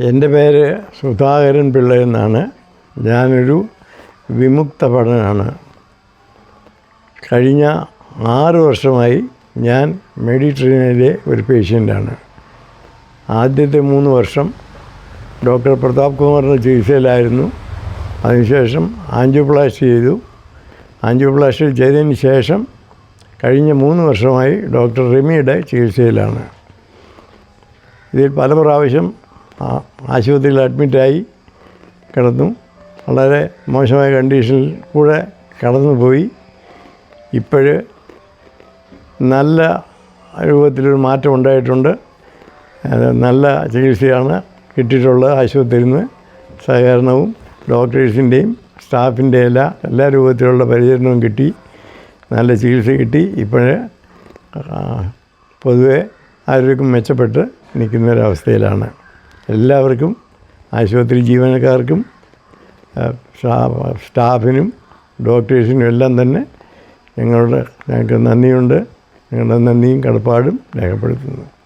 എന്റെ പേര് സുധാകരൻ പിള്ള എന്നാണ്. ഞാനൊരു വിമുക്ത പഠനാണ്. കഴിഞ്ഞ ആറ് വർഷമായി ഞാൻ മെഡിട്രീനിലെ ഒരു പേഷ്യന്റാണ്. ആദ്യത്തെ മൂന്ന് വർഷം ഡോക്ടർ പ്രതാപ് കുമാറിന്റെ ചികിത്സയിലായിരുന്നു. അതിനുശേഷം ആൻജിയോപ്ലാസ്റ്റി ചെയ്തു. ആൻജിയോപ്ലാസ്റ്റി ചെയ്തതിന് ശേഷം കഴിഞ്ഞ മൂന്ന് വർഷമായി ഡോക്ടർ റിമിയുടെ ചികിത്സയിലാണ്. ഇതിൽ പല പ്രാവശ്യം ആശുപത്രിയിൽ അഡ്മിറ്റായി കിടന്നു. വളരെ മോശമായ കണ്ടീഷനിൽ കൂടെ കടന്നുപോയി ഇപ്പോഴ് നല്ല രൂപത്തിലൊരു മാറ്റം ഉണ്ടായിട്ടുണ്ട്. നല്ല ചികിത്സയാണ് കിട്ടിയിട്ടുള്ളത് ആശുപത്രിയിൽ നിന്ന് സഹകരണവും ഡോക്ടേഴ്സിന്റെയും സ്റ്റാഫിന്റെ എല്ലാ എല്ലാ രൂപത്തിലുള്ള പരിചരണവും കിട്ടി. നല്ല ചികിത്സ കിട്ടി. ഇപ്പോഴ് പൊതുവെ ആരോഗ്യം മെച്ചപ്പെട്ട് നിൽക്കുന്നൊരവസ്ഥയിലാണ്. എല്ലാവർക്കും ആശുപത്രി ജീവനക്കാർക്കും സ്റ്റാഫിനും ഡോക്ടേഴ്സിനും എല്ലാം തന്നെ ഞങ്ങളുടെ ഞങ്ങൾക്ക് നന്ദിയുണ്ട്. ഞങ്ങളുടെ നന്ദിയും കടപ്പാടും രേഖപ്പെടുത്തുന്നു.